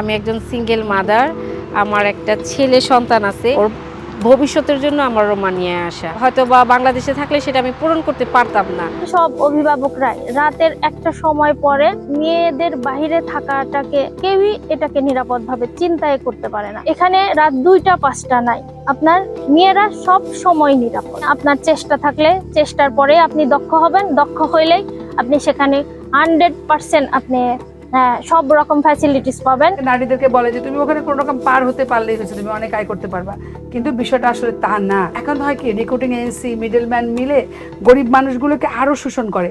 আমি একজন single mother আমার একটা ছেলে সন্তান আছে। ওর ভবিষ্যতের জন্য আমার রোমানিয়ায় আসা। হয়তো বা বাংলাদেশে থাকলে সেটা আমি পূরণ করতে পারতাম না। সব অভিভাবকরাই রাতের একটা সময় পরে মেয়েদের বাইরে থাকাটাকে কেউই এটাকে নিরাপদভাবে চিন্তায় করতে পারে না। এখানে রাত দুইটা, পাঁচটা নাই। আপনার মেয়েরা সব সময় নিরাপদ। আপনার চেষ্টা থাকলে চেষ্টার পরে আপনি দক্ষ হবেন। দক্ষ হইলেই আপনি সেখানে হান্ড্রেড পার্সেন্ট আপনি সব রকম ফ্যাসিলিটিস পাবেন। নারীদেরকে বলে যে তুমি ওখানে কোনো রকম পার হতে পারলেই হচ্ছে তুমি অনেক আয় করতে পারবা। কিন্তু বিষয়টা আসলে তা না। এখন হয় কি রিক্রুটিং এজেন্সি মিডলম্যান মিলে গরিব মানুষগুলোকে আরও শোষণ করে।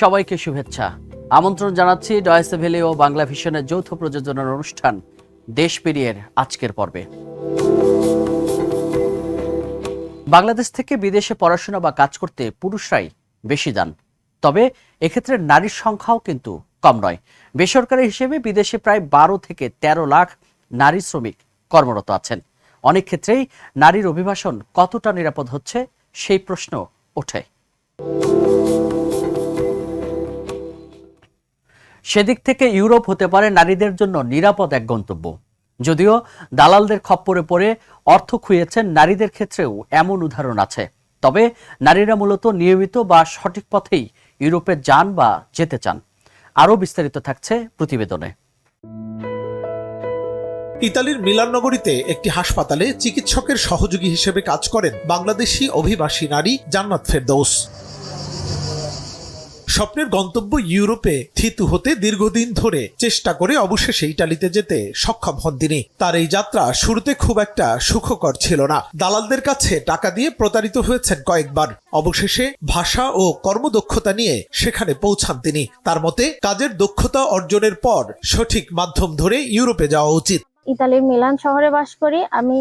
সবাইকে শুভেচ্ছা। আমন্ত্রণ জানাচ্ছি ডয়েসে ভেলে ও বাংলা ভিশনের যৌথ প্রযোজনার অনুষ্ঠান দেশ পেরিয়ের আজকের পর্বে। বাংলাদেশ থেকে বিদেশে পড়াশোনা বা কাজ করতে পুরুষরাই বেশি যান তবে এক্ষেত্রে নারীর সংখ্যাও কিন্তু কম নয়। বেসরকারি হিসেবে বিদেশে প্রায় বারো থেকে ১৩ লাখ নারী শ্রমিক কর্মরত আছেন। অনেক ক্ষেত্রেই নারীর অভিবাসন কতটা নিরাপদ হচ্ছে সেই প্রশ্ন ওঠে। সেদিক থেকে ইউরোপ হতে পারে নারীদের জন্য নিরাপদ এক গন্তব্য। যদিও দালালদের খপ্পরে পড়ে অর্থ খুইয়েছেন নারীদের ক্ষেত্রেও এমন উদাহরণ আছে। তবে নারীরা মূলত নিয়মিত বা সঠিক পথেই ইউরোপে যান বা যেতে চান। আরও বিস্তারিত থাকছে প্রতিবেদনে। ইতালির মিলান নগরীতে একটি হাসপাতালে চিকিৎসকের সহযোগী হিসেবে কাজ করেন বাংলাদেশি অভিবাসী নারী জান্নাত ফেরদৌস। স্বপ্নের গন্তব্য ইউরোপে থিতু হতে দীর্ঘদিন ধরে চেষ্টা করে অবশেষে ইটালিতে যেতে সক্ষম হন তিনি। তার এই যাত্রা শুরুতে খুব একটা সুখকর ছিল না। দালালদের কাছে টাকা দিয়ে প্রতারিত হয়েছেন কয়েকবার। অবশেষে ভাষা ও কর্মদক্ষতা নিয়ে সেখানে পৌঁছান তিনি। তার মতে, কাজের দক্ষতা অর্জনের পর সঠিক মাধ্যম ধরে ইউরোপে যাওয়া উচিত। ইতালির মিলান শহরে বাস করি। আমি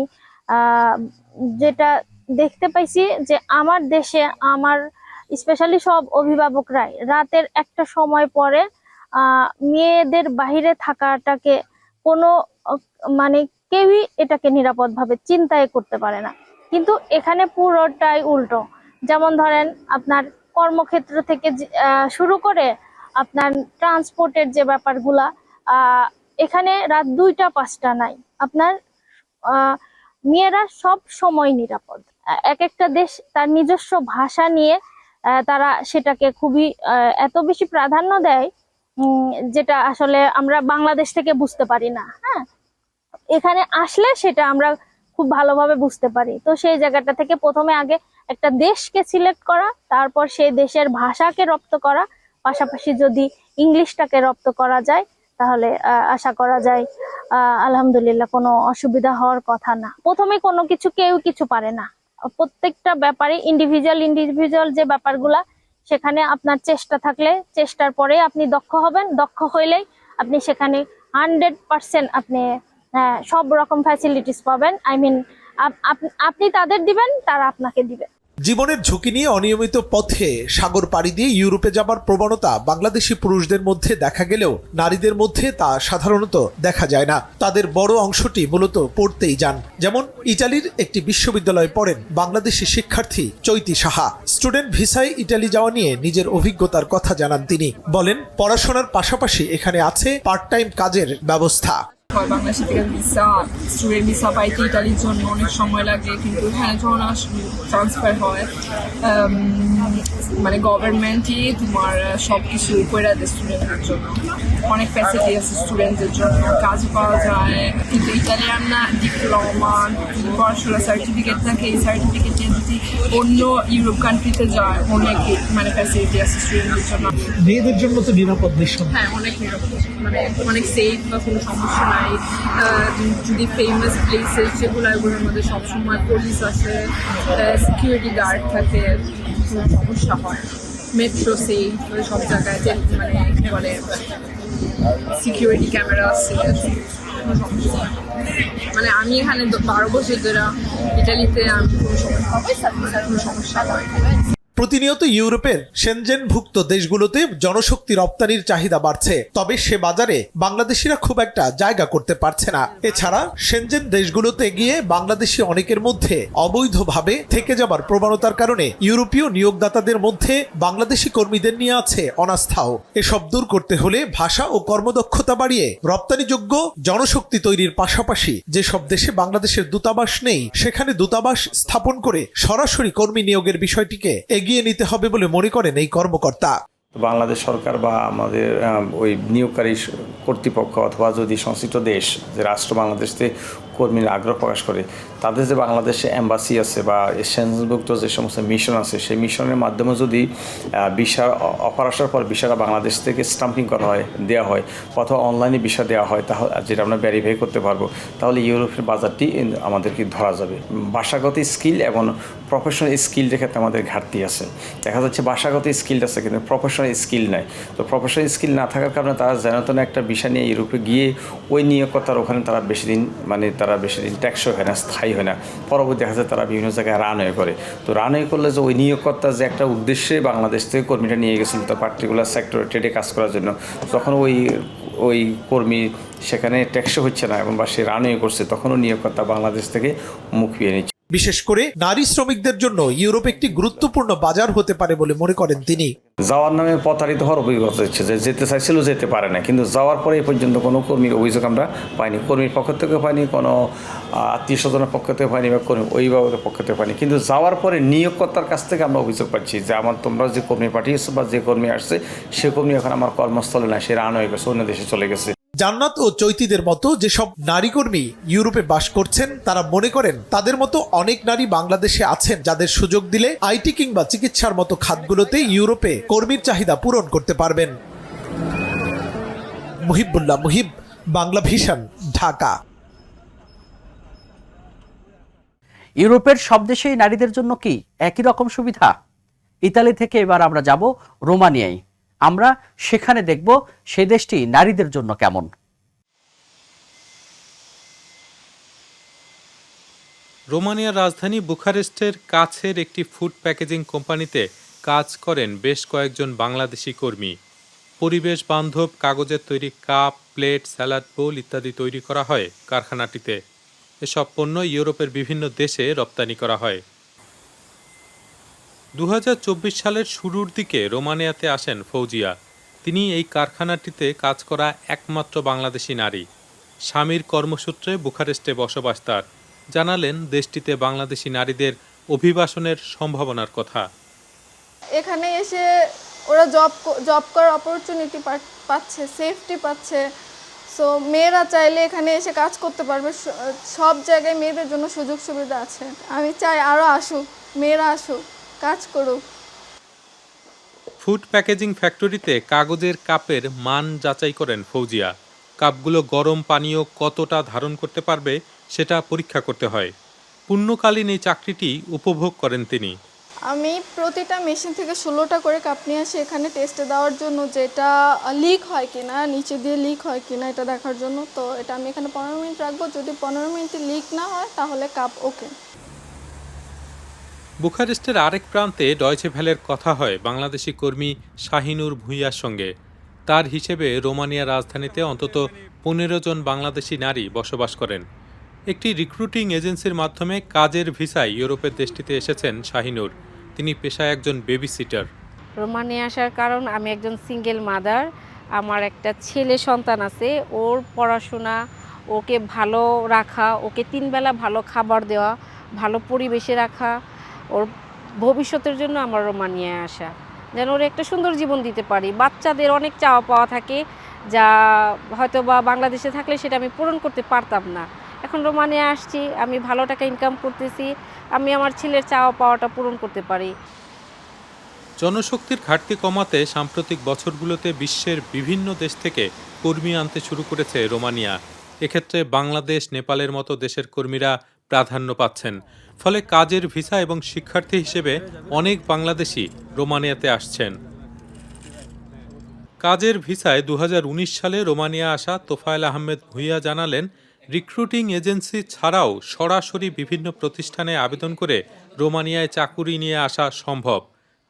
যেটা দেখতে পাইছি যে আমার দেশে আমার স্পেশালি সব অভিভাবকরাই। রাতের একটা সময় পরে মেয়েদের বাইরে থাকাটাকে কোনো মানে কেউই এটাকে নিরাপদভাবে চিন্তায় করতে পারে না। কিন্তু এখানে পুরোটাই উল্টো। যেমন ধরেন, আপনার কর্মক্ষেত্র থেকে শুরু করে আপনার ট্রান্সপোর্টের যে ব্যাপারগুলা এখানে রাত দুইটা, পাঁচটা নাই। আপনার মেয়েরা সব সময় নিরাপদ। এক একটা দেশ তার নিজস্ব ভাষা নিয়ে তারা সেটাকে খুবই এত বেশি প্রাধান্য দেয় যেটা আসলে আমরা বাংলাদেশ থেকে বুঝতে পারি না হ্যাঁ? এখানে আসলে সেটা আমরা খুব ভালোভাবে বুঝতে পারি। তো সেই জায়গাটা থেকে প্রথমে আগে একটা দেশকে সিলেক্ট করা তারপর সেই দেশের ভাষাকে রপ্ত করা পাশাপাশি যদি ইংলিশটাকে রপ্ত করা যায় তাহলে আশা করা যায় আহ, আলহামদুলিল্লাহ কোনো অসুবিধা হওয়ার কথা না। প্রথমে কোনো কিছু কেউ কিছু পারে না। প্রত্যেকটা ব্যাপারে ইন্ডিভিজুয়াল ইন্ডিভিজুয়াল যে ব্যাপারগুলা, সেখানে আপনার চেষ্টা থাকলে, চেষ্টার পরে আপনি দক্ষ হবেন। দক্ষ হইলেই আপনি সেখানে হান্ড্রেড পারসেন্ট আপনি সব রকম ফ্যাসিলিটিস পাবেন। আই মিন আপনি তাদের দিবেন, তারা আপনাকে দিবে। জীবনের ঝুঁকি নিয়ে অনিয়মিত পথে সাগর পাড়ি দিয়ে ইউরোপে যাবার প্রবণতা বাংলাদেশি পুরুষদের মধ্যে দেখা গেলেও নারীদের মধ্যে তা সাধারণত দেখা যায় না। তাদের বড় অংশটি মূলত পড়তেই যান। যেমন ইটালির একটি বিশ্ববিদ্যালয়ে পড়েন বাংলাদেশি শিক্ষার্থী চৈতি সাহা। স্টুডেন্ট ভিসায় ইটালি যাওয়া নিয়ে নিজের অভিজ্ঞতার কথা জানান তিনি। বলেন, পড়াশোনার পাশাপাশি এখানে আছে পার্ট টাইম কাজের ব্যবস্থা। হয় বাংলাদেশ থেকে ভিসা স্টুডেন্ট ভিসা পাইতে ইটালির জন্য অনেক সময় লাগে কিন্তু এখানে যখন ট্রান্সফার হয় মানে গভর্নমেন্টই তোমার সব কিছু করে দেয় স্টুডেন্টদের জন্য। অনেক ফ্যাসিলিটি আছে স্টুডেন্টদের জন্য কাজ পাওয়া যায় কিন্তু ইটালিয়ান না ডিপ্লোমা যদি পড়াশোনার সার্টিফিকেট থাকে এই সার্টিফিকেট নিয়ে যদি অন্য ইউরোপ কান্ট্রিতে যায় অনেক মানে ফ্যাসিলিটি আছে স্টুডেন্টদের জন্য। মেয়েদের জন্য তো নিরাপদ নিঃসন্দেহ হ্যাঁ অনেক নিরাপদ মানে অনেক সেফ বা কোনো সমস্যা নাই। যদি ফেমাস প্লেসেস যেগুলো এগুলোর মধ্যে সবসময় পুলিশ আছে সিকিউরিটি গার্ড থাকে সমস্যা হয় মেট্রো সেফ সব জায়গায় মানে বলে সিকিউরিটি ক্যামেরা আছে মানে আমি এখানে বারো বছর ধরে ইটালিতে আমি কোনো সমস্যা কোনো সমস্যা হয় প্রতিনিয়ত ইউরোপের সেনজেনভুক্ত দেশগুলোতে জনশক্তি রপ্তানির চাহিদা বাড়ছে। তবে সে বাজারে বাংলাদেশিরা খুব একটা জায়গা করতে পারছে না। এছাড়া সেনজেন দেশগুলোতে গিয়ে বাংলাদেশি অনেকের মধ্যে অবৈধভাবে থেকে যাবার প্রবণতার কারণে ইউরোপীয় নিয়োগদাতাদের মধ্যে বাংলাদেশি কর্মীদের নিয়ে আছে অনাস্থাও। এসব দূর করতে হলে ভাষা ও কর্মদক্ষতা বাড়িয়ে রপ্তানিযোগ্য জনশক্তি তৈরির পাশাপাশি যেসব দেশে বাংলাদেশের দূতাবাস নেই, সেখানে দূতাবাস স্থাপন করে সরাসরি কর্মী নিয়োগের বিষয়টিকে এগিয়ে নিতে হবে বলে মনে করেন এই কর্মকর্তা। বাংলাদেশ সরকার বা আমাদের ওই নিয়োগকারী কর্তৃপক্ষ অথবা যদি সংশ্লিষ্ট দেশ, যে রাষ্ট্র বাংলাদেশে কর্মীর আগ্রহ প্রকাশ করে, তাদের যে বাংলাদেশে অ্যাম্বাসি আছে বা সেন্সভুক্ত যে সমস্ত মিশন আছে, সেই মিশনের মাধ্যমে যদি ভিসা অফার আসার পর ভিসাটা বাংলাদেশ থেকে স্টাম্পিং করা হয় দেওয়া হয়, অথবা অনলাইনে ভিসা দেওয়া হয় তাহলে যেটা আমরা ভ্যারিফাই করতে পারব, তাহলে ইউরোপের বাজারটি আমাদেরকে ধরা যাবে। ভাষাগত স্কিল এবং প্রফেশনাল স্কিলটার ক্ষেত্রে আমাদের ঘাটতি আছে। দেখা যাচ্ছে ভাষাগত স্কিল আছে, কিন্তু প্রফেশনাল স্কিল নাই। তো প্রফেশনাল স্কিল না থাকার কারণে তারা যেন একটা বিষয় নিয়ে ইউরোপে গিয়ে ওই নিয়োগকর্তার ওখানে তারা বেশি দিন মানে তারা বেশি দিন ট্যাক্সও হয় না, স্থায়ী হয় না। পরবর্তী দেখা যায় তারা বিভিন্ন জায়গায় রানওয়ে করে তো রানওয়ে করলে যে ওই নিয়োগকর্তা যে একটা উদ্দেশ্যে বাংলাদেশ থেকে কর্মীটা নিয়ে গেছিল তো পার্টিকুলার সেক্টরে ট্রেডে কাজ করার জন্য তখন ওই ওই কর্মী সেখানে ট্যাক্সও হচ্ছে না এবং বা সে রানওয়ে করছে তখনও নিয়োগকর্তা বাংলাদেশ থেকে মুখ ফিরিয়ে নিচ্ছে। বিশেষ করে নারী শ্রমিকদের জন্য ইউরোপ একটি গুরুত্বপূর্ণ বাজার হতে পারে বলে মনে করেন তিনি। যাওয়ার নামে প্রতারিত হওয়ার অভিজ্ঞতা হচ্ছে যে যেতে চাইছিল যেতে পারে না, কিন্তু যাওয়ার পরে এই পর্যন্ত কোনো কর্মীর অভিযোগ আমরা পাইনি, কর্মীর পক্ষ থেকে পাইনি, কোনো আত্মীয় স্বজনের পক্ষ থেকে পাইনি বা কর্মী অভিভাবকের পক্ষ থেকে পাইনি। কিন্তু যাওয়ার পরে নিয়োগকর্তার কাছ থেকে আমরা অভিযোগ পাচ্ছি যে আমার তোমরা যে কর্মী পাঠিয়েছো বা যে কর্মী আসছে, সে কর্মী এখন আমার কর্মস্থলে না, সে রান হয়ে গেছে, অন্য দেশে চলে গেছে। জান্নাত ও চৈতিদের মতো যেসব নারী কর্মী ইউরোপে বাস করছেন, তারা মনে করেন তাদের মতো অনেক নারী বাংলাদেশে আছেন যাদের সুযোগ দিলে আইটি কিংবা চিকিৎসার মতো খাতগুলোতে ইউরোপে কর্মীর চাহিদা পূরণ করতে পারবেন। মুহিবুল্লাহ মুহিব, বাংলা ভিশন, ঢাকা। ইউরোপের সব দেশেই নারীদের জন্য কি একই রকম সুবিধা? ইতালি থেকে এবার আমরা যাব রোমানিয়ায়। আমরা সেখানে দেখব সে দেশটি নারীদের জন্য কেমন। রোমানিয়ার রাজধানী বুখারেস্টের কাছের একটি ফুড প্যাকেজিং কোম্পানিতে কাজ করেন বেশ কয়েকজন বাংলাদেশি কর্মী। পরিবেশ বান্ধব, কাগজের তৈরি কাপ, প্লেট, স্যালাড বোল ইত্যাদি তৈরি করা হয় কারখানাটিতে। এসব পণ্য ইউরোপের বিভিন্ন দেশে রপ্তানি করা হয়। দু হাজার চব্বিশ সালের শুরুর দিকে রোমানিয়াতে আসেন ফৌজিয়া। তিনি এই কারখানাটিতে কাজ করা একমাত্র বাংলাদেশি নারী। স্বামীর কর্মসূত্রে বুখারেস্টে বসবাস তার। জানালেন, দেশটিতে বাংলাদেশি নারীদের অভিবাসনের সম্ভাবনার কথা। এখানে এসে ওরা জব জব করার অপরচুনিটি পাচ্ছে সেফটি পাচ্ছে। সো মেয়েরা চাইলে এখানে এসে কাজ করতে পারবে। সব জায়গায় মেয়েদের জন্য সুযোগ সুবিধা আছে। আমি চাই আরও আসুক, মেয়েরা আসুক। কাজ করুক। ফুড প্যাকেজিং ফ্যাক্টরিতে কাগজের কাপের মান যাচাই করেন ফৌজিয়া। কাপগুলো গরম পানীয় কতটা ধারণ করতে পারবে সেটা পরীক্ষা করতে হয়। পূর্ণকালীন এই চাকরিটি উপভোগ করেন তিনি। আমি প্রতিটা মেশিন থেকে ষোলোটা করে কাপ নিয়ে আসি এখানে টেস্টে দেওয়ার জন্য। যেটা লিক হয় কিনা নিচে দিয়ে লিক হয় কিনা এটা দেখার জন্য। তো এটা আমি এখানে পনেরো মিনিট রাখব। যদি পনেরো মিনিটে লিক না হয় তাহলে কাপ ওকে বুখারেস্টের আরেক প্রান্তে ডয়চে ভ্যালের কথা হয় বাংলাদেশি কর্মী শাহিনুর ভূঁইয়ার সঙ্গে। তার হিসেবে রোমানিয়া রাজধানীতে অন্তত পনেরো জন বাংলাদেশি নারী বসবাস করেন। একটি রিক্রুটিং এজেন্সির মাধ্যমে কাজের ভিসায় ইউরোপের দেশটিতে এসেছেন শাহিনুর। তিনি পেশায় একজন বেবি সিটার রোমানিয়া আসার কারণ, আমি একজন সিঙ্গেল মাদার। আমার একটা ছেলে সন্তান আছে, ওর পড়াশোনা, ওকে ভালো রাখা, ওকে তিনবেলা ভালো খাবার দেওয়া, ভালো পরিবেশে রাখা ওর ভবিষ্যতের জন্য আমার রোমানিয়ায় আসা। যেন ওর একটা সুন্দর জীবন দিতে পারি। বাচ্চাদের অনেক চাওয়া পাওয়া থাকে যা হয়তো বা বাংলাদেশে থাকলে সেটা আমি পূরণ করতে পারতাম না। এখন রোমানিয়া আসছি, আমি ভালো টাকা ইনকাম করতেছি, আমি আমার ছেলের চাওয়া পাওয়াটা পূরণ করতে পারি। জনশক্তির ঘাটতি কমাতে সাম্প্রতিক বছরগুলোতে বিশ্বের বিভিন্ন দেশ থেকে কর্মী আনতে শুরু করেছে রোমানিয়া। এক্ষেত্রে বাংলাদেশ, নেপালের মতো দেশের কর্মীরা প্রাধান্য পাচ্ছেন। ফলে কাজের ভিসা এবং শিক্ষার্থী হিসেবে অনেক বাংলাদেশি রোমানিয়াতে আসছেন। কাজের ভিসায় দু হাজার উনিশ সালে রোমানিয়া আসা তোফায়েল আহমেদ ভুইয়া জানালেন, রিক্রুটিং এজেন্সি ছাড়াও সরাসরি বিভিন্ন প্রতিষ্ঠানে আবেদন করে রোমানিয়ায় চাকুরি নিয়ে আসা সম্ভব।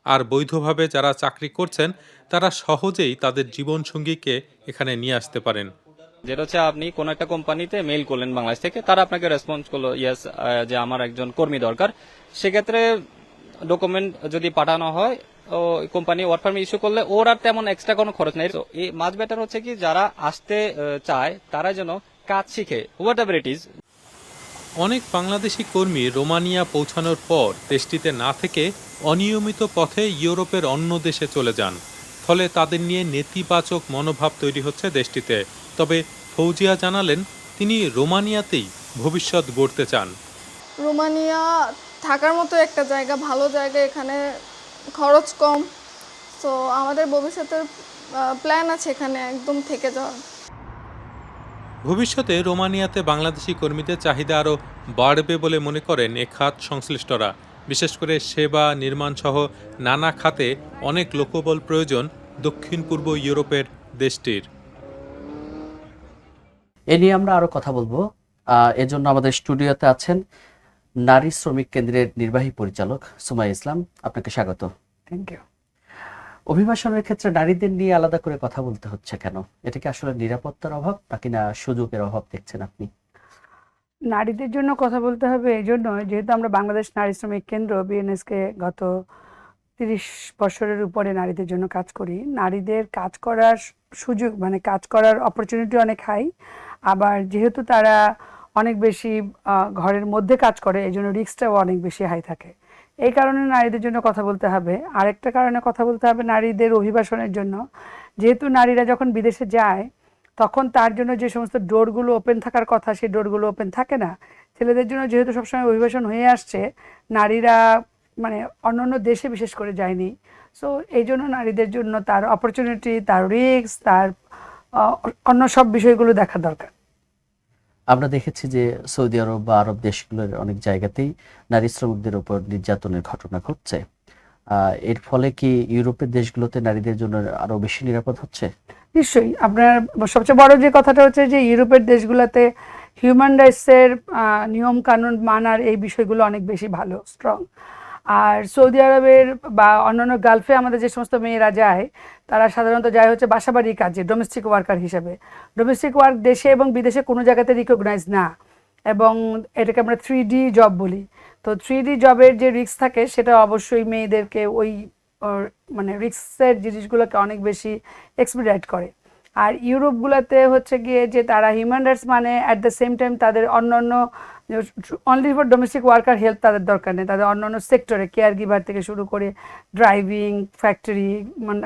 আর বৈধভাবে যারা চাকরি করছেন, তারা সহজেই তাদের জীবনসঙ্গীকে এখানে নিয়ে আসতে পারেন। যেটা হচ্ছে আপনি কোন একটা কোম্পানিতে মেইল করলেন বাংলাদেশ থেকে, তারা আপনাকে রেসপন্স করল ইয়েস যে আমার একজন কর্মী দরকার। সেক্ষেত্রে ডকুমেন্ট যদি পাঠানো হয়, ও কোম্পানি ওয়ার্ক পারমিট ইস্যু করলে ওর আর তেমন এক্সট্রা কোনো খরচ নেই। এই মাছ বেটার হচ্ছে কি, যারা আসতে চায়, তারা যেন কাজ শিখে হোয়াট এভার ইট ইজ অনেক বাংলাদেশি কর্মী রোমানিয়া পৌঁছানোর পর দেশটিতে না থেকে অনিয়মিত পথে ইউরোপের অন্য দেশে চলে যান। ফলে তাদের নিয়ে নেতিবাচক মনোভাব তৈরি হচ্ছে দেশটিতে। তবে ফৌজিয়া জানালেন তিনি রোমানিয়াতেই ভবিষ্যৎ গড়তে চান। রোমানিয়া থাকার মতো একটা জায়গা ভালো জায়গা এখানে খরচ কম। তো আমাদের ভবিষ্যতের প্ল্যান আছে এখানে একদম থেকে যাওয়ার। ভবিষ্যতে রোমানিয়াতে বাংলাদেশি কর্মীদের চাহিদা আরও বাড়বে বলে মনে করেন এ খাত সংশ্লিষ্টরা। বিশেষ করে সেবা নির্মাণ সহ নানা খাতে অনেক লোকবল প্রয়োজন দক্ষিণ পূর্ব ইউরোপের দেশটির। এ নিয়ে আমরা আরও কথা বলব। এজন্য আমাদের স্টুডিওতে আছেন নারী শ্রমিক কেন্দ্রের নির্বাহী পরিচালক সুমাই ইসলাম। আপনাকে স্বাগত। থ্যাংক ইউ অভিবাসনের ক্ষেত্রে নারীদের নিয়ে আলাদা করে কথা বলতে হচ্ছে কেন? এটা কি আসলে নিরাপত্তার অভাব নাকি না সুযোগের অভাব দেখছেন আপনি? নারীদের জন্য কথা বলতে হবে এই জন্য যেহেতু আমরা বাংলাদেশ নারী শ্রমিক কেন্দ্র বিএনএসকে গত তিরিশ বছরের উপরে নারীদের জন্য কাজ করি। নারীদের কাজ করার সুযোগ মানে কাজ করার অপরচুনিটি অনেক হাই আবার যেহেতু তারা অনেক বেশি ঘরের মধ্যে কাজ করে, এই জন্য রিস্কটাও অনেক বেশি হাই থাকে। এই কারণে নারীদের জন্য কথা বলতে হবে। আরেকটা কারণে কথা বলতে হবে নারীদের অভিবাসনের জন্য। যেহেতু নারীরা যখন বিদেশে যায়, তখন তার জন্য যে সমস্ত ডোরগুলো ওপেন থাকার কথা, সেই ডোরগুলো ওপেন থাকে না। ছেলেদের জন্য যেহেতু সবসময় অভিবাসন হয়ে আসছে, নারীরা মানে অন্য অন্য দেশে বিশেষ করে যায়নি। সো এই জন্য নারীদের জন্য তার অপরচুনিটি তার রিস্ক তার অন্য সব বিষয়গুলো দেখা দরকার। আমরা দেখেছি যে সৌদি আরব বা আরব দেশগুলোর অনেক জায়গাতেই নারী শ্রমিকদের উপর নির্যাতনের ঘটনা ঘটছে। এর ফলে কি ইউরোপের দেশগুলোতে নারীদের জন্য আরও বেশি নিরাপদ হচ্ছে? নিশ্চয়ই। আপনার সবচেয়ে বড় যে কথাটা হচ্ছে যে ইউরোপের দেশগুলোতে হিউম্যান রাইটসের নিয়ম কানুন মানার এই বিষয়গুলো অনেক বেশি ভালো স্ট্রং আর সৌদি আরবের বা অন্যান্য গালফে আমাদের যে সমস্ত মেয়েরা যায়, তারা সাধারণত যায় হচ্ছে বাসাবাড়ির কাজে ডোমেস্টিক ওয়ার্কার হিসেবে। ডোমেস্টিক ওয়ার্ক দেশে এবং বিদেশে কোনো জায়গাতে রিকগনাইজ না এবং এটাকে আমরা থ্রি ডি জব বলি। তো থ্রি ডি জবের যে রিস্ক থাকে, সেটা অবশ্যই মেয়েদেরকে ওই মানে রিস্কের জিনিসগুলোকে অনেক বেশি এক্সপিডাইট করে। আর ইউরোপগুলোতে হচ্ছে গিয়ে যে তারা হিউম্যান রাইটস মানে অ্যাট দ্য সেম টাইম তাদের অন্য অন্য only for domestic worker help তাদের দরকার নেই। তাদের অন্য অন্য সেক্টরে কেয়ার গিভার থেকে শুরু করে ড্রাইভিং ফ্যাক্টরি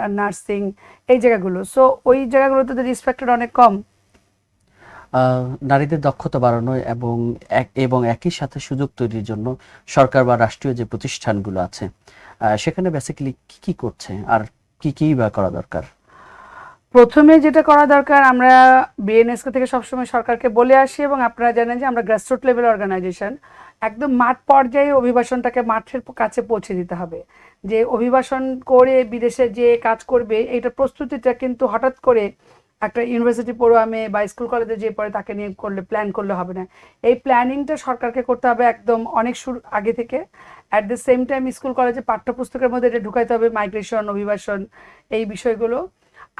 নার্সিং এই জায়গাগুলো। সো ওই জায়গাগুলোতে রিসপেক্টেড অনেক কম। নারীদের দক্ষতা বাড়ানো এবং এক- এবং একই সাথে সুযোগ তৈরির জন্য সরকার বা রাষ্ট্রীয় যে প্রতিষ্ঠানগুলো আছে সেখানে বেসিক্যালি কি কি করছে? আর কি কি বা করা দরকার? প্রথমে যেটা করা দরকার, আমরা বিএনএসকে থেকে সবসময় সরকারকে বলে আসি এবং আপনারা জানেন যে আমরা গ্রাসরুট লেভেল অর্গানাইজেশন একদম মাঠ পর্যায়ে অভিবাসনটাকে মাঠের কাছে পৌঁছে দিতে হবে। যে অভিবাসন করে বিদেশে যে কাজ করবে এইটার প্রস্তুতিটা কিন্তু হঠাৎ করে একটা ইউনিভার্সিটি পড়ুয়া মেয়ে বা স্কুল কলেজে যে পড়ে তাকে নিয়ে করলে প্ল্যান করলে হবে না। এই প্ল্যানিংটা সরকারকে করতে হবে একদম অনেক শুরু, আগে থেকে। At the same time school কলেজে পাঠ্যপুস্তকের মধ্যে এটা ঢুকাইতে হবে মাইগ্রেশন অভিবাসন, এই বিষয়গুলো।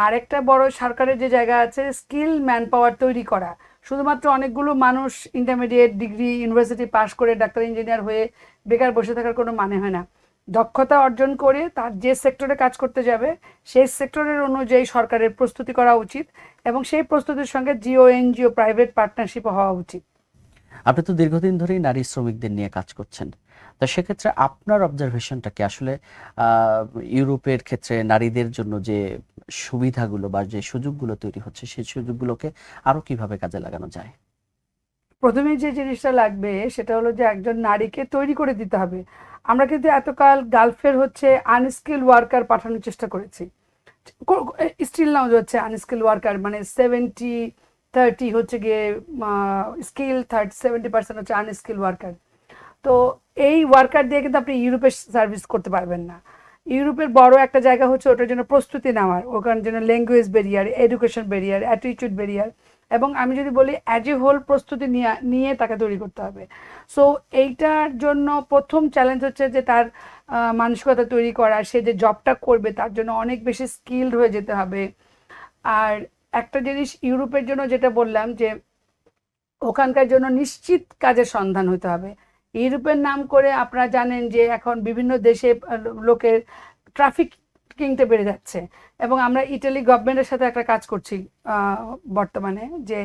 আরেকটা বড় সরকারের যে জায়গা আছে স্কিল ম্যান পাওয়ার তৈরি করা। শুধুমাত্র অনেকগুলো মানুষ ইন্টারমিডিয়েট ডিগ্রি ইউনিভার্সিটি পাশ করে ডাক্তার ইঞ্জিনিয়ার হয়ে বেকার বসে থাকার কোনো মানে হয় না। দক্ষতা অর্জন করে তার যে সেক্টরে কাজ করতে যাবে, সেই সেক্টরের অনুযায়ী সরকারের প্রস্তুতি করা উচিত এবং সেই প্রস্তুতির সঙ্গে জিও, এনজিও প্রাইভেট পার্টনারশিপ হওয়া উচিত। আপনি তো দীর্ঘদিন ধরেই নারী শ্রমিকদের নিয়ে কাজ করছেন। তা সেক্ষেত্রে আপনার অবজারভেশনটা কি? আসলে ইউরোপের ক্ষেত্রে নারীদের জন্য যে সুবিধাগুলো বা যে সুযোগগুলো তৈরি হচ্ছে, সেই সুযোগগুলোকে আরও কীভাবে কাজে লাগানো যায়? প্রথমে যে জিনিসটা লাগবে, সেটা হলো যে একজন নারীকে তৈরি করে দিতে হবে। আমরা কিন্তু এতকাল গালফের হচ্ছে আনস্কিল ওয়ার্কার পাঠানোর চেষ্টা করেছি। স্টিল নাও হচ্ছে আনস্কিল ওয়ার্কার মানে সেভেন্টি থার্টি হচ্ছে গিয়ে স্কিল থার্টি, সেভেন্টি পার্সেন্ট হচ্ছে আনস্কিল ওয়ার্কার। তো এই ওয়ার্কার দিয়ে কিন্তু আপনি ইউরোপে সার্ভিস করতে পারবেন না। ইউরোপের বড় একটা জায়গা হচ্ছে ওটার জন্য প্রস্তুতি নেওয়ার ওখানের জন্য language barrier education barrier attitude barrier এবং আমি যদি বলি অ্যাজ এ হোল প্রস্তুতি নিয়ে নিয়ে তাকে তৈরি করতে হবে। সো এইটার জন্য প্রথম চ্যালেঞ্জ হচ্ছে যে তার মানসিকতা তৈরি করা, সে যে জবটা করবে তার জন্য অনেক বেশি স্কিলড হয়ে যেতে হবে। আর একটা জিনিস ইউরোপের জন্য যেটা বললাম যে ওখানকার জন্য নিশ্চিত কাজের সন্ধান হতে হবে। ইউরোপের নাম করে আপনারা জানেন যে এখন বিভিন্ন দেশে লোকের ট্রাফিক কিংটা বেড়ে যাচ্ছে। এবং আমরা ইটালি গভর্নমেন্টের সাথে একটা কাজ করছি বর্তমানে যে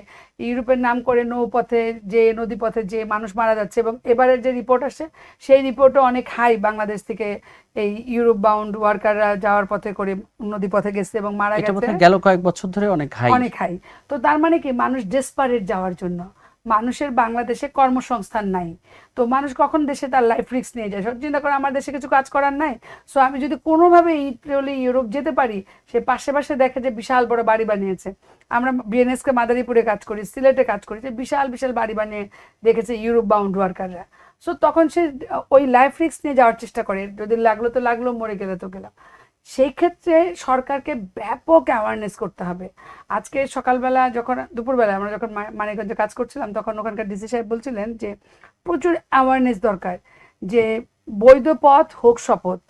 ইউরোপের নাম করে নৌপথে যে নদীপথে যে মানুষ মারা যাচ্ছে এবং এবারের যে রিপোর্ট আসে সেই রিপোর্টও অনেক হাই বাংলাদেশ থেকে এই ইউরোপ বাউন্ড ওয়ার্কাররা যাওয়ার পথে করে নদীপথে গেছে এবং মারা গেছে। গেল কয়েক বছর ধরে অনেক হাই অনেক হাই তো তার মানে কি? মানুষ ডেসপারেট যাওয়ার জন্য। মানুষের বাংলাদেশে কর্মসংস্থান নাই। তো মানুষ কখন দেশে তার লাইফ রিস্ক নিয়ে যায়? সব চিন্তা করে, আমার দেশে কিছু কাজ করার নাই। সো আমি যদি কোনোভাবে ইটালি ইউরোপ যেতে পারি, সে পাশে পাশে দেখে যে বিশাল বড় বাড়ি বানিয়েছে। আমরা বিএনএসকে মাদারীপুরে কাজ করি, সিলেটে কাজ করি যে বিশাল বিশাল বাড়ি বানিয়ে দেখেছে ইউরোপ বাউন্ড ওয়ার্কাররা সো তখন সে ওই লাইফ রিস্ক নিয়ে যাওয়ার চেষ্টা করে। যদি লাগল তো লাগল, মরে গেলে তো গেলাম। সেই ক্ষেত্রে সরকারকে ব্যাপক অ্যাওয়ারনেস করতে হবে। আজকে সকালবেলা যখন, দুপুরবেলা আমরা যখন মানিকগঞ্জে কাজ করছিলাম, তখন ওখানকার ডিসি সাহেব বলছিলেন যে, প্রচুর অ্যাওয়ারনেস দরকার যে বৈধ পথ হোক শপথ।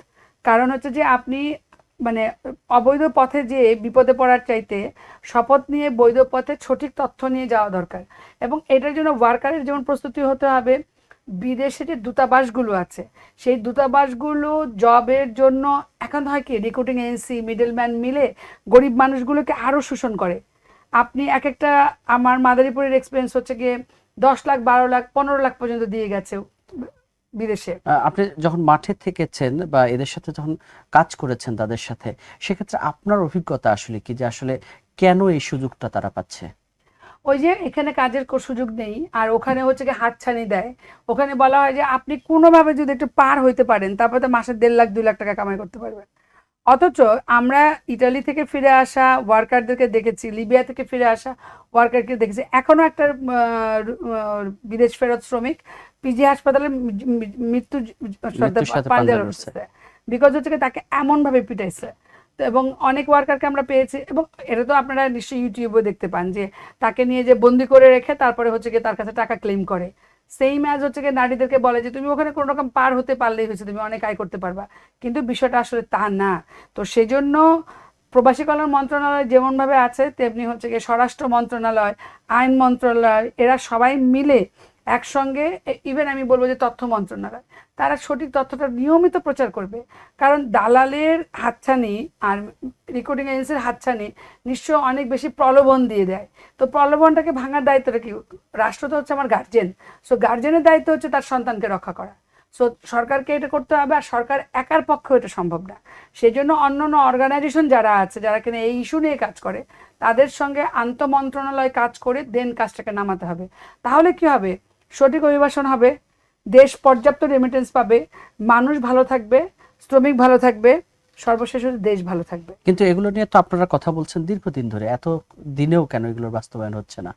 কারণ হচ্ছে যে আপনি মানে অবৈধ পথে যে বিপদে পড়ার চাইতে শপথ নিয়ে বৈধ পথে সঠিক তথ্য নিয়ে যাওয়া দরকার। এবং এটার জন্য ওয়ার্কারের যেমন প্রস্তুতি হতে হবে বিদেশে যে দূতাবাসগুলো আছে, সেই দূতাবাসগুলো জবের জন্য এখন হয় কি রিক্রুটিং এজেন্সি মিডলম্যান মিলে গরিব মানুষগুলোকে আরও শোষণ করে। আপনি এক একটা আমার মাদারীপুরের এক্সপিরিয়েন্স হচ্ছে গিয়ে দশ লাখ, বারো লাখ, পনেরো লাখ পর্যন্ত দিয়ে গেছে বিদেশে। আপনি যখন মাঠে থেকেছেন বা এদের সাথে যখন কাজ করেছেন তাদের সাথে, সেক্ষেত্রে আপনার অভিজ্ঞতা আসলে কি যে আসলে কেন এই সুযোগটা তারা পাচ্ছে? ওই যে এখানে কাজের সুযোগ নেই আর ওখানে হচ্ছে কি হাতছানি দেয়। ওখানে বলা হয় যে আপনি কোনোভাবে যদি একটু পার হইতে পারেন তারপরে তো মাসে দেড় লাখ দুই লাখ টাকা কামাই করতে পারবেন। অথচ আমরা ইটালি থেকে ফিরে আসা ওয়ার্কারদেরকে দেখেছি লিবিয়া থেকে ফিরে আসা ওয়ার্কারকে দেখেছি। এখনও একটা বিদেশ ফেরত শ্রমিক পিজি হাসপাতালে মৃত্যু বিকজ হচ্ছে তাকে এমনভাবে পিটাইছে এবং অনেক ওয়ার্কারকে আমরা পেয়েছি এবং এটা তো আপনারা নিশ্চয়ই ইউটিউবে দেখতে পান যে তাকে নিয়ে যে বন্দি করে রেখে তারপরে হচ্ছে গিয়ে তার কাছে টাকা ক্লেম করে। সেই ম্যাচ হচ্ছে গিয়ে নারীদেরকে বলে যে তুমি ওখানে কোনো রকম পার হতে পারলেই হয়েছে তুমি অনেক আয় করতে পারবা। কিন্তু বিষয়টা আসলে তা না। তো সেজন্য প্রবাসী কল্যাণ মন্ত্রণালয় যেমনভাবে আছে, তেমনি হচ্ছে গিয়ে স্বরাষ্ট্র মন্ত্রণালয়, আইন মন্ত্রণালয়, এরা সবাই মিলে একসঙ্গে ইভেন আমি বলব যে তথ্য মন্ত্রণালয়, তারা সঠিক তথ্যটা নিয়মিত প্রচার করবে। কারণ দালালের হাতছানি আর রেকর্ডিং এজেন্সির হাতছানি নিশ্চয় অনেক বেশি প্রলোভন দিয়ে দেয়। তো প্রলোভনটাকে ভাঙার দায়িত্বটা কি? রাষ্ট্র তো হচ্ছে আমার গার্জেন সো গার্জেনের দায়িত্ব হচ্ছে তার সন্তানকে রক্ষা করা। সো সরকারকে এটা করতে হবে আর সরকার একার পক্ষে এটা সম্ভব না। সেই জন্য অন্য অন্য অর্গানাইজেশন যারা আছে, যারা কিনা এই ইস্যু নিয়ে কাজ করে, তাদের সঙ্গে আন্তঃমন্ত্রণালয় কাজ করে দেন কাজটাকে নামাতে হবে। তাহলে কি হবে? সঠিক অভিবাসন হবে দেশ পর্যাপ্ত রেমিটেন্স পাবে মানুষ ভালো থাকবে শ্রমিক ভালো থাকবে সর্বশেষ দেশ ভালো থাকবে। কিন্তু এগুলো নিয়ে তো আপনারা কথা বলছেন দীর্ঘদিন ধরে এত দিনেও কেন এগুলোর বাস্তবায়ন হচ্ছে না?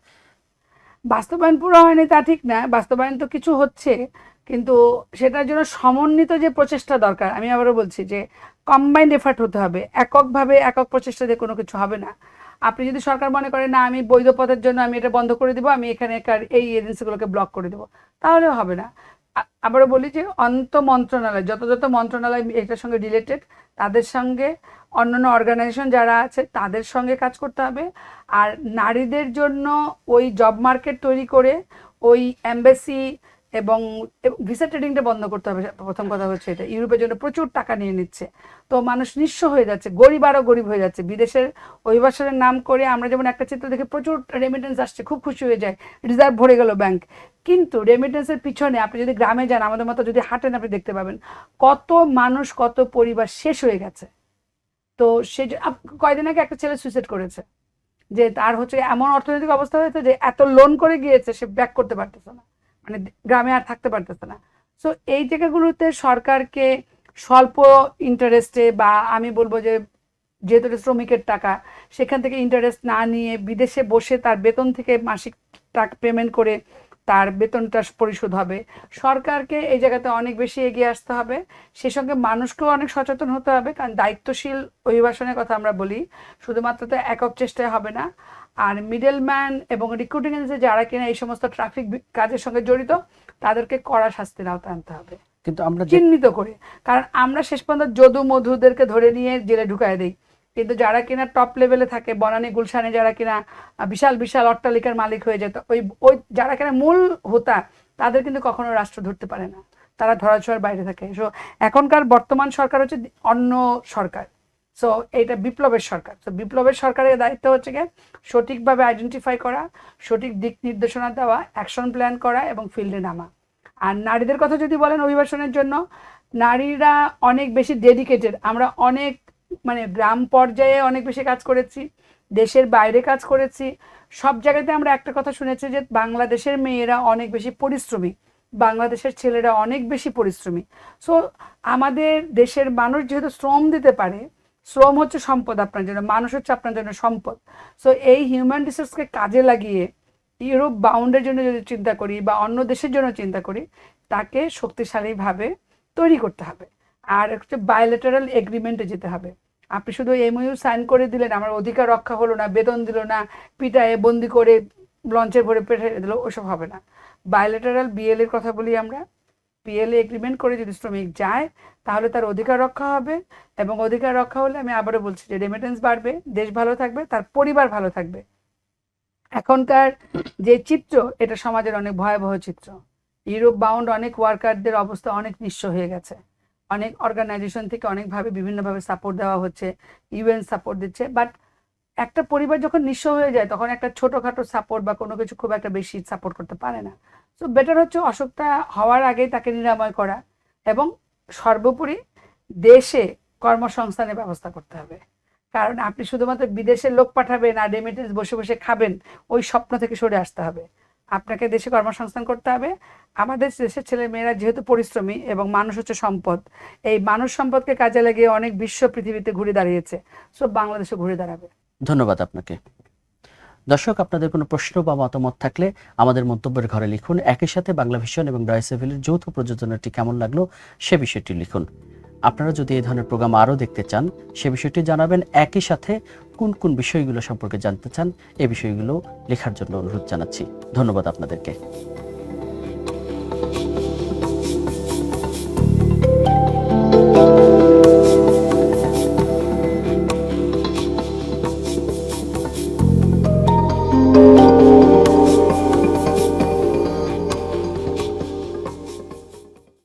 বাস্তবায়ন পুরো হয়নি তা ঠিক না বাস্তবায়ন তো কিছু হচ্ছে কিন্তু সেটার জন্য সমন্বিত যে প্রচেষ্টা দরকার আমি আবারও বলছি যে কম্বাইন্ড এফার্ট হতে হবে এককভাবে একক প্রচেষ্টা দিয়ে কোনো কিছু হবে না। আপনি যদি সরকার মনে করে না, আমি বৈধ পথের জন্য আমি এটা বন্ধ করে দিব, আমি এখানেকার এই এজেন্সিগুলোকে ব্লক করে দেবো, তাহলেও হবে না। আবারও বলি যে অন্ত মন্ত্রণালয়, যত যত মন্ত্রণালয় এটার সঙ্গে রিলেটেড তাদের সঙ্গে অন্যান্য অর্গানাইজেশন যারা আছে, তাদের সঙ্গে কাজ করতে হবে। আর নারীদের জন্য ওই জব মার্কেট তৈরি করে, ওই এম্বাসি এবং ভিসা ট্রেডিংটা বন্ধ করতে হবে, প্রথম কথা হচ্ছে এটা। ইউরোপের জন্য প্রচুর টাকা নিয়ে নিচ্ছে। তো মানুষ নিঃস্ব হয়ে যাচ্ছে, গরিব আরও গরিব হয়ে যাচ্ছে। বিদেশের অভিবাসনের নাম করে আমরা যেমন একটা চিত্র দেখে প্রচুর রেমিটেন্স আসছে, খুব খুশি হয়ে যায় রিজার্ভ ভরে গেল ব্যাংক কিন্তু রেমিটেন্সের পিছনে আপনি যদি গ্রামে যান, আমাদের মতো যদি হাঁটেন আপনি দেখতে পাবেন, কত মানুষ, কত পরিবার শেষ হয়ে গেছে। তো সে কয়দিন আগে একটা ছেলে সুইসাইড করেছে। যে তার হচ্ছে এমন অর্থনৈতিক অবস্থা হয়েছে যে এত লোন করে গিয়েছে, সে ব্যাক করতে পারতেছে না। মানে গ্রামে আর থাকতে পারতেছে না। সো এই জায়গাগুলোতে সরকারকে স্বল্প ইন্টারেস্টে বা আমি বলব যে, যেহেতু শ্রমিকের টাকা, সেখান থেকে ইন্টারেস্ট না নিয়ে বিদেশে বসে তার বেতন থেকে মাসিক টাকা পেমেন্ট করে তার বেতনটা পরিশোধ হবে। সরকারকে এই জায়গাতে অনেক বেশি এগিয়ে আসতে হবে। সেই সঙ্গে মানুষকেও অনেক সচেতন হতে হবে কারণ দায়িত্বশীল অভিবাসনের কথা আমরা বলি। শুধুমাত্র তো একক চেষ্টায় হবে না। আর মিডল ম্যান এবং রিক্রুটিং এজেন্সি যারা কিনা এই সমস্ত ট্রাফিক কাজের সঙ্গে জড়িত তাদেরকে কড়া শাস্তির আওতায় আনতে হবে। কিন্তু আমরা চিহ্নিত করে। কারণ আমরা শেষ পর্যন্ত যদু মধুদেরকে ধরে নিয়ে জেলে ঢুকায় দিই। কিন্তু যারা কিনা টপ লেভেলে থাকে, বনানী, গুলশানে যারা কিনা বিশাল বিশাল অট্টালিকার মালিক হয়ে যেত, ওই ওই যারা কিনা মূল হোতা, তাদের কিন্তু কখনো রাষ্ট্র ধরতে পারে না। তারা ধরাছোঁয়ার বাইরে থাকে। সো এখনকার বর্তমান সরকার হচ্ছে অন্য সরকার। সো এইটা বিপ্লবের সরকার। তো বিপ্লবের সরকারের দায়িত্ব হচ্ছে গিয়ে সঠিকভাবে আইডেন্টিফাই করা, সঠিক দিক নির্দেশনা দেওয়া অ্যাকশন প্ল্যান করা এবং ফিল্ডে নামা। আর নারীদের কথা যদি বলেন অভিবাসনের জন্য, নারীরা অনেক বেশি ডেডিকেটেড আমরা অনেক মানে গ্রাম পর্যায়ে অনেক বেশি কাজ করেছি, দেশের বাইরে কাজ করেছি। সব জায়গাতে আমরা একটা কথা শুনেছি যে বাংলাদেশের মেয়েরা অনেক বেশি পরিশ্রমী, বাংলাদেশের ছেলেরা অনেক বেশি পরিশ্রমী। সো আমাদের দেশের মানুষ যেহেতু শ্রম দিতে পারে, শ্রম হচ্ছে সম্পদ আপনার জন্য, মানুষ হচ্ছে আপনার জন্য সম্পদ। সো এই হিউম্যান রিসোর্সকে কাজে লাগিয়ে ইউরোপ বাউন্ডের জন্য যদি চিন্তা করি বা অন্য দেশের জন্য চিন্তা করি, তাকে শক্তিশালীভাবে তৈরি করতে হবে। আর হচ্ছে বায়োলেটারাল এগ্রিমেন্টে যেতে হবে। আপনি শুধু এমইউ সাইন করে দিলেন, আমার অধিকার রক্ষা হলো না, বেতন দিল না, পিটায়ে বন্দি করে লঞ্চে ভরে পেটে দিল, ওসব হবে না। বায়োলেটারাল বিএল এর কথা বলি আমরা। পিএলএ এগ্রিমেন্ট করে যদি শ্রমিক যায়, তাহলে তার অধিকার রক্ষা হবে এবং অধিকার রক্ষা হলে আমি আবারও বলছি যে রেমিটেন্স বাড়বে, দেশ ভালো থাকবে, তার পরিবার ভালো থাকবে। এখনকার যে চিত্র, এটা সমাজের অনেক ভয়াবহ চিত্র। ইউরোপ বাউন্ড অনেক ওয়ার্কারদের অবস্থা অনেক নিঃস্ব হয়ে গেছে। অনেক অর্গানাইজেশন থেকে অনেকভাবে বিভিন্নভাবে সাপোর্ট দেওয়া হচ্ছে ইউএন সাপোর্ট দিচ্ছে বাট একটা পরিবার যখন নিঃস্ব হয়ে যায়, তখন একটা ছোটোখাটো সাপোর্ট বা কোনো কিছু খুব একটা বেশি সাপোর্ট করতে পারে না। সো বেটার হচ্ছে অসুখটা হওয়ার আগেই তাকে নিরাময় করা এবং সর্বোপরি দেশে কর্মসংস্থানের ব্যবস্থা করতে হবে। কারণ আপনি শুধুমাত্র বিদেশের লোক পাঠাবেন আর রেমিটেন্স বসে বসে খাবেন, ওই স্বপ্ন থেকে সরে আসতে হবে। আপনাকে দেশে কর্মসংস্থান করতে হবে। আমাদের দেশের ছেলে মেয়েরা যেহেতু পরিশ্রমী এবং মানুষ হচ্ছে সম্পদ, এই মানুষ সম্পদকে কাজে লাগিয়ে অনেক বিশ্ব পৃথিবীতে ঘুরে দাঁড়িয়েছে। সো বাংলাদেশে ঘুরে দাঁড়াবে। ধন্যবাদ আপনাকে। দর্শক, আপনাদের কোনো প্রশ্ন বা মতামত থাকলে আমাদের মন্তব্যের ঘরে লিখুন। একই সাথে বাংলা ভিশন এবং ডয়সেভিলের যৌথ প্রযোজনাটি কেমন লাগল সে বিষয়টি লিখুন। আপনারা যদি এই ধরনের প্রোগ্রাম আরও দেখতে চান, সে বিষয়টি জানাবেন একই সাথে কোন কোন বিষয়গুলো সম্পর্কে জানতে চান, এ বিষয়গুলো লেখার জন্য অনুরোধ জানাচ্ছি। ধন্যবাদ আপনাদেরকে।